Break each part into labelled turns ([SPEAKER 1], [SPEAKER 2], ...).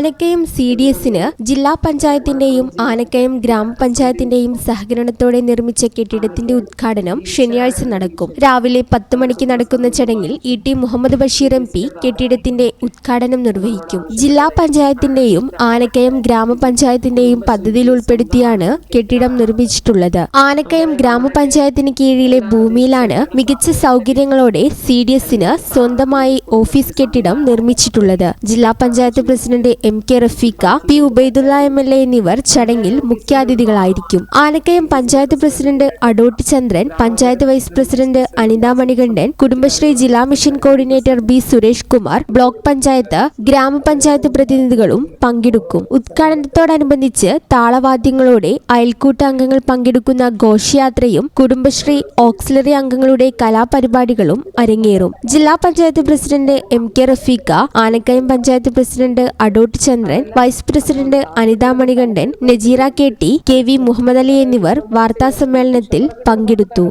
[SPEAKER 1] Anakkayam C D എസിന് ജില്ലാ പഞ്ചായത്തിന്റെയും ആനക്കയം ഗ്രാമപഞ്ചായത്തിന്റെയും സഹകരണത്തോടെ നിർമ്മിച്ച കെട്ടിടത്തിന്റെ ഉദ്ഘാടനം ശനിയാഴ്ച നടക്കും. രാവിലെ പത്ത് മണിക്ക് നടക്കുന്ന ചടങ്ങിൽ E T Muhammad Basheer M P കെട്ടിടത്തിന്റെ ഉദ്ഘാടനം നിർവഹിക്കും. ജില്ലാ പഞ്ചായത്തിന്റെയും ആനക്കയം ഗ്രാമപഞ്ചായത്തിന്റെയും പദ്ധതിയിൽ ഉൾപ്പെടുത്തിയാണ് കെട്ടിടം നിർമ്മിച്ചിട്ടുള്ളത്. ആനക്കയം ഗ്രാമപഞ്ചായത്തിന് കീഴിലെ ഭൂമിയിലാണ് മികച്ച സൗകര്യങ്ങളോടെ സി ഡി എസിന് സ്വന്തമായി ഓഫീസ് കെട്ടിടം നിർമ്മിച്ചിട്ടുള്ളത്. ജില്ലാ panchayat president M K Rafeeqa P Ubaidulla M L A എന്നിവർ ചടങ്ങിൽ മുഖ്യാതിഥികളായിരിക്കും. Anakkayam panchayat president Adottu Chandran panchayat vice president Anitha Manikandan Kudumbashree ജില്ലാ mission coordinator B Suresh Kumar block panchayat ഗ്രാമപഞ്ചായത്ത് പ്രതിനിധികളും പങ്കെടുക്കും. ഉദ്ഘാടനത്തോടനുബന്ധിച്ച് താളവാദ്യങ്ങളോടെ അയൽക്കൂട്ട അംഗങ്ങൾ പങ്കെടുക്കുന്ന ഘോഷയാത്രയും കുടുംബശ്രീ ഓക്സിലറി അംഗങ്ങളുടെ കലാപരിപാടികളും അരങ്ങേറും. ജില്ലാ panchayat president M K Rafeeqa Anakkayam panchayat president Adottu Chandran vice president Anitha Manikandan Najeera K T K V Muhammad Ali എന്നിവർ വാർത്താ സമ്മേളനത്തിൽ പങ്കെടുത്തു.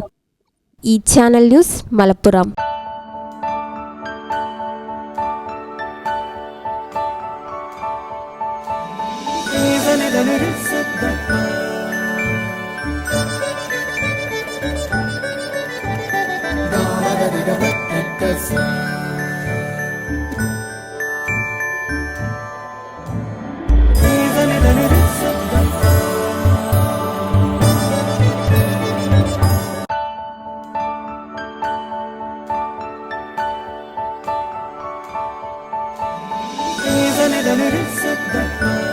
[SPEAKER 1] ഈ ചാനൽ ന്യൂസ് മലപ്പുറം.
[SPEAKER 2] لا لا لا